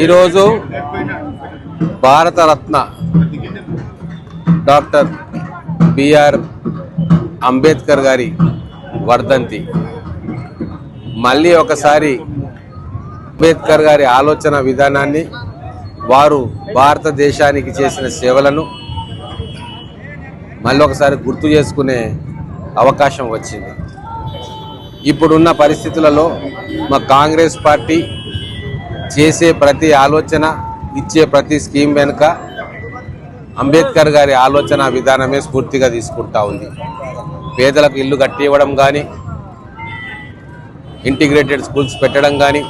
ఈరోజు Bharat Ratna doctor BR Ambedkar గారి వర్ధంతి. మళ్ళీ ఒకసారి అంబేద్కర్ గారి ఆలోచన విధానాన్ని వారు భారతదేశానికి చేసిన సేవలను మళ్ళీ ఒకసారి గుర్తు చేసుకునే అవకాశం వచ్చింది. ఇప్పుడున్న పరిస్థితులలో మా కాంగ్రెస్ పార్టీ చేసే ప్రతి ఆలోచన ఇచ్చే ప్రతి స్కీమ్ వెనుక అంబేద్కర్ గారి ఆలోచన విధానమే స్ఫూర్తిగా తీసుకుంటా ఉంది. పేదలకు ఇల్లు కట్టి ఇవ్వడం కానీ ఇంటిగ్రేటెడ్ స్కూల్స్ పెట్టడం కానీ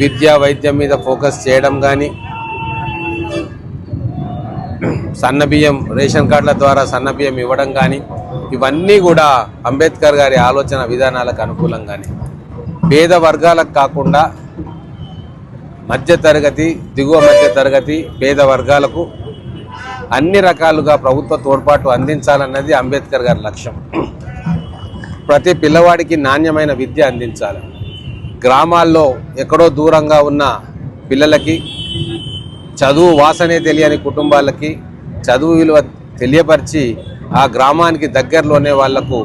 విద్యా వైద్యం మీద ఫోకస్ చేయడం కానీ సన్నబియ్యం రేషన్ కార్డుల ద్వారా సన్నబియ్యం ఇవ్వడం కానీ ఇవన్నీ కూడా అంబేద్కర్ గారి ఆలోచన విధానాలకు అనుకూలంగానే. పేద వర్గాలకు కాకుండా మధ్య తరగతి దిగువ మధ్య తరగతి పేద వర్గాలకు అన్ని రకాలుగా ప్రభుత్వ తోడ్పాటు అందించాలన్నది అంబేద్కర్ గారి లక్ష్యం. ప్రతి పిల్లవాడికి నాణ్యమైన విద్య అందించాలి. గ్రామాల్లో ఎక్కడో దూరంగా ఉన్న పిల్లలకి చదువు వాసనే తెలియని కుటుంబాలకి చదువు విలువ తెలియపరిచి ఆ గ్రామానికి దగ్గరలోనే వాళ్ళకు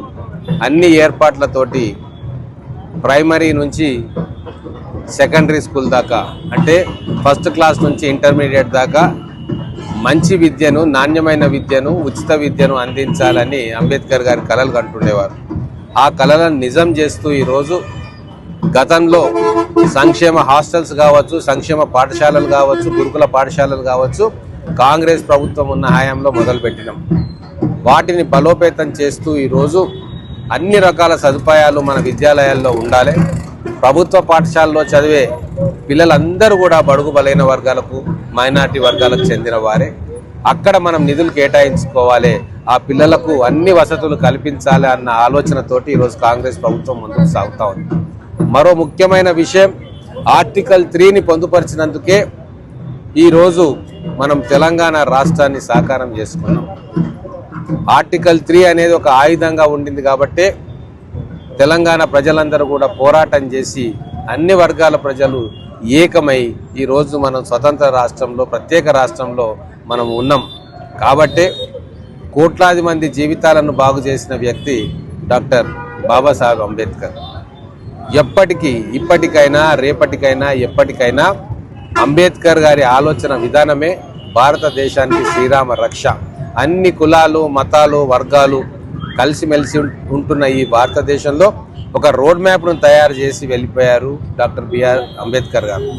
అన్ని ఏర్పాట్లతోటి ప్రైమరీ నుంచి సెకండరీ స్కూల్ దాకా. అంటే ఫస్ట్ క్లాస్ నుంచి ఇంటర్మీడియట్ దాకా మంచి విద్యను నాణ్యమైన విద్యను ఉచిత విద్యను అందించాలని అంబేద్కర్ గారి కళలు కంటుండేవారు. ఆ కళలను నిజం చేస్తూ ఈరోజు గతంలో సంక్షేమ హాస్టల్స్ కావచ్చు సంక్షేమ పాఠశాలలు కావచ్చు గురుకుల పాఠశాలలు కావచ్చు కాంగ్రెస్ ప్రభుత్వం ఉన్న హయాంలో మొదలుపెట్టినాం. వాటిని బలోపేతం చేస్తూ ఈరోజు అన్ని రకాల సదుపాయాలు మన విద్యాలయాల్లో ఉండాలి. ప్రభుత్వ పాఠశాలలో చదివే పిల్లలందరూ కూడా బడుగు బలైన వర్గాలకు మైనార్టీ వర్గాలకు చెందిన వారే. అక్కడ మనం నిధులు కేటాయించుకోవాలి. ఆ పిల్లలకు అన్ని వసతులు కల్పించాలి అన్న ఆలోచనతోటి ఈరోజు కాంగ్రెస్ ప్రభుత్వం ముందుకు సాగుతూ ఉంది. మరో ముఖ్యమైన విషయం ఆర్టికల్ త్రీని పొందుపరిచినందుకే ఈరోజు మనం తెలంగాణ రాష్ట్రాన్ని సాకారం చేసుకున్నాం. ఆర్టికల్ త్రీ అనేది ఒక ఆయుధంగా ఉండింది కాబట్టే తెలంగాణ ప్రజలందరూ కూడా పోరాటం చేసి అన్ని వర్గాల ప్రజలు ఏకమై ఈరోజు మనం స్వతంత్ర రాష్ట్రంలో ప్రత్యేక రాష్ట్రంలో మనం ఉన్నాం. కాబట్టే కోట్లాది మంది జీవితాలను బాగు చేసిన వ్యక్తి డాక్టర్ బాబాసాహెబ్ అంబేద్కర్. ఎప్పటికీ ఇప్పటికైనా రేపటికైనా ఎప్పటికైనా అంబేద్కర్ గారి ఆలోచన విధానమే భారతదేశానికి శ్రీరామ రక్ష. అన్ని కులాలు మతాలు వర్గాలు కలిసిమెలిసి ఉంటున్న ఈ భారతదేశంలో ఒక రోడ్ మ్యాప్ను తయారు చేసి వెళ్ళిపోయారు డాక్టర్ బిఆర్ అంబేద్కర్ గారు.